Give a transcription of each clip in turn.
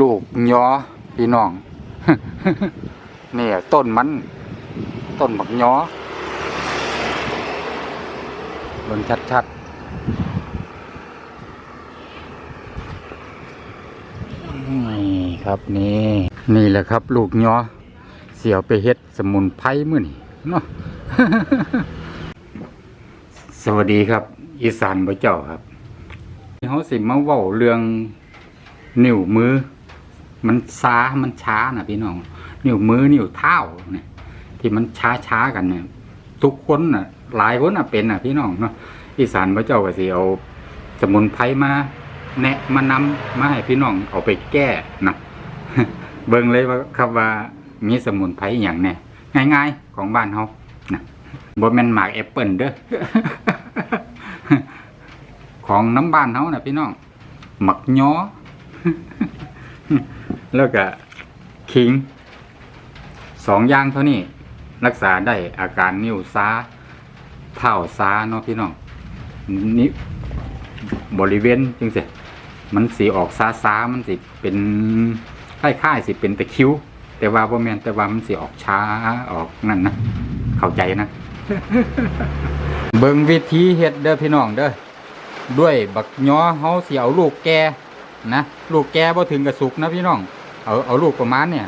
ลูกยอพี่น้องเนี่ยต้นมัน ต้นบักยอเบิ่งชัดๆนี่ครับนี่นี่แหละครับ ลูกยอเสียวไปเฮ็ดสมุนไพรมื้อนี่เนาะสวัสดีครับ อีสานบ่เจ้าครับเขาสิมาเว้าเรื่องนิ้วมือ มันช้ามันช้านะพี่น้องนิ้วมือนิ้วเท้าเนี่ย ที่มันช้าช้ากันเนี่ย ทุกคนน่ะ หลายคนน่ะเป็นน่ะพี่น้องเนาะอีสานพระเจ้าก็สิเอาสมุนไพรมาแนะมานำมาให้พี่น้องเอาไปแก้นะเบิ่งเลยว่าครับว่ามีสมุนไพรอย่างแน่ง่ายๆของบ้านเฮานะบ่แม่นหมากแอปเปิลเด้อของน้ำบ้านเฮาน่ะพี่น้องหมักย้อ แล้วก็ขิงสองอย่างเท่านี้ รักษาได้อาการนิ้วซ้า เท้าซ้าเนาะพี่น้องนี่บริเวณจังเสิมันสีออกซ้าซ้ามันสิเป็นคล้ายๆสิเป็นตะคริวแต่ว่าบ่แม่นแต่ว่ามันสิออกช้าออกนั่นนะเข้าใจนะ เบิ่งวิธีเฮ็ดเด้อพี่น้องเด้อด้วยบักย้อเฮาเสิเอาลูกแก่ นะลูกแก่บ่ถึงกับสุกนะพี่น้อง เอาเอาลูกประมาณเนี่ย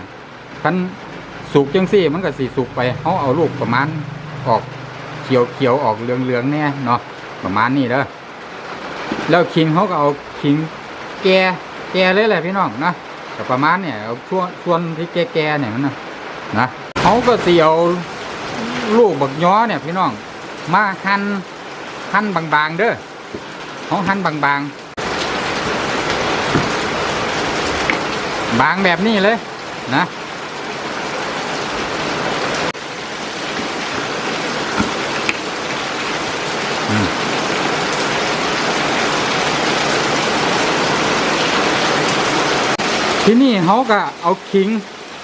คันสุกจังซี่มันก็สิสุกไปเฮาเอาลูกประมาณออกเขียวเขียวออกเหลืองเหลืองแน่เนาะประมาณนี้เด้อแล้วคิงเขาก็เอาคิงแก่แก่เลยแหละพี่น้องนะแต่ประมาณเนี่ยเอาช่วงส่วนที่แก่แก่เนี่ยมันนะนะเขาก็เสิเอาลูกบักย้อเนี่ยพี่น้องมาหั่นหั่นบางๆเด้อเขาหั่นบางๆ บางแบบนี้เลยนะที่นี่เขาก็เอาขิง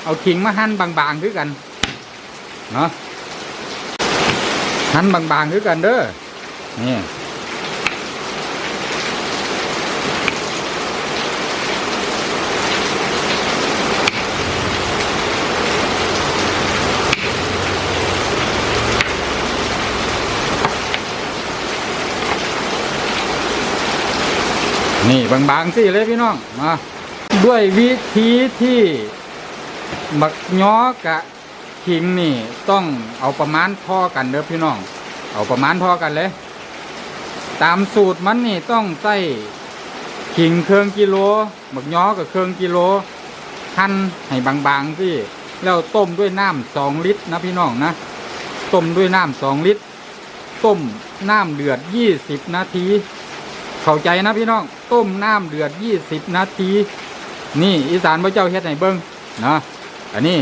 เอาขิงมาหั่นบางๆคือกันเนาะหั่นบางๆคือกันเด้อนี่ นี่บางๆสิเลยพี่น้องมาด้วยวิธีที่บักย้อกะขิงนี่ต้องเอาประมาณพอกันเด้อพี่น้อง เอาประมาณพอกันเลย ตามสูตรมันนี่ต้องใส่ขิงเครื่องกิโลบักย้อกับเครื่องกิโลหั่นให้บางๆสิแล้วต้มด้วยน้ำสองลิตรนะพี่น้องนะต้มด้วยน้ำสองลิตร ต้มน้ำเดือดยี่สิบนาที เข้าใจนะพี่น้อง ต้มน้ำเดือดยี่สิบนาที นี่อีสานพระเจ้าเฮ็ดให้เบิ้งนะอันนี้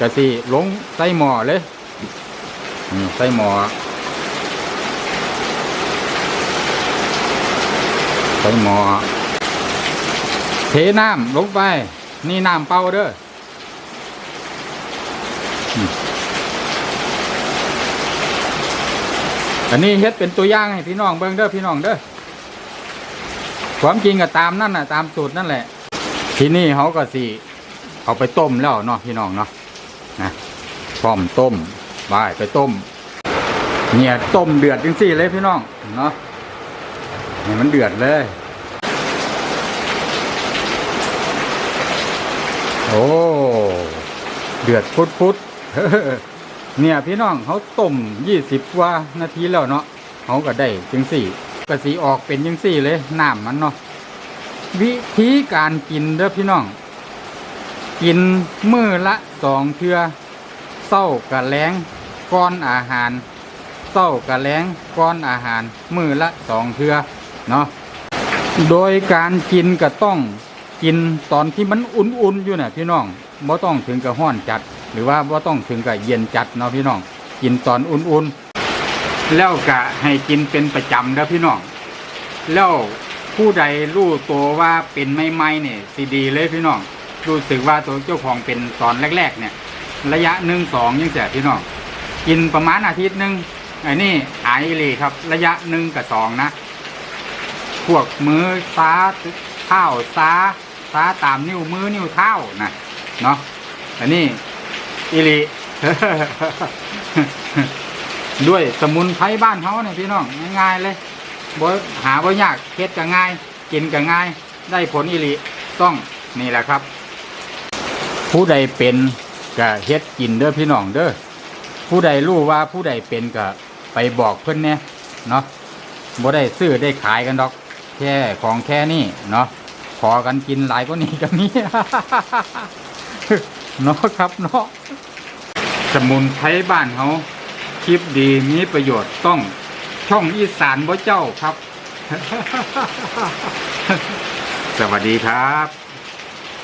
กะสิลงใส่หม้อเลยใส่หม้อใส่หม้อเทน้ำลงไป นี่น้ำเปล่าเด้ออันนี้เฮ็ดเป็นตัวอย่างให้พี่น้องเบิ้งเด้อพี่น้องเด้อ ความจริงก็ตามนั่นน่ะตามสูตรนั่นแหละ ที่นี่เขาก็สิเอาไปต้มแล้วเนาะพี่น้องเนาะนะพร้อมต้มไปไปต้ม เนี่ยต้มเดือดจริงๆเลยพี่น้องเนาะเนี่ยมันเดือดเลย โอ้เดือดพุดพุดเนี่ยพี่น้องเขาต้มยี่สิบว่านาทีแล้วเนาะเขาก็ได้จังสี่ กระสีออกเป็นจังสี่เลยน้ำมันเนาะวิธีการกินเด้อพี่น้อง กินมือละสองเทือเศร้ากะแล้งก้อนอาหารเศร้ากะแล้งก้อนอาหาร มือละสองเทือเนาะโดยการกินก็ต้องกินตอนที่มันอุ่นๆอยู่น่ะพี่น้องบ่ต้องถึงกับห้อนจัด หรือว่าบ่ต้องถึงกับเย็นจัดเนาะพี่น้อง กินตอนอุ่นๆ แล้วก็ให้กินเป็นประจำเด้อพี่น้อง แล้วผู้ใดรู้ตัวว่าเป็นไม่ไม่เนี่ยสีดีเลยพี่น้อง รู้สึกว่าตัวเจ้าของเป็นตอนแรก ๆ เนี่ย ระยะหนึ่งสองยังเสียพี่น้อง กินประมาณอาทิตย์หนึ่งไอ้นี่หายเลยครับ ระยะหนึ่งกับสองนะ พวกมือซ้าเท้าซ้าซ้าตามนิ้วมือนิ้วเท้านะเนาะอันนี้อิริ ด้วยสมุนไพรบ้านเขาเนี่ยพี่น้องง่ายๆเลยบ่หาบ่ยากเฮ็ดก็ง่าย กินก็ง่าย ได้ผลอิริต้องนี่แหละครับ ผู้ใดเป็นก็เฮ็ดกินเด้อพี่น้องเด้อผู้ใดรู้ว่าผู้ใดเป็นก็ไปบอกเพิ่อนเนี่ยเนาะบ่ได้ซื้อได้ขายกันดอก แค่ของแค่นี้เนาะขอกันกินหลายกว่านี้ก็มีเนาะครับเนาะสมุนไพรบ้านเขา คลิปดีมีประโยชน์ต้องช่องอีสานบ่เจ้าครับ สวัสดีครับ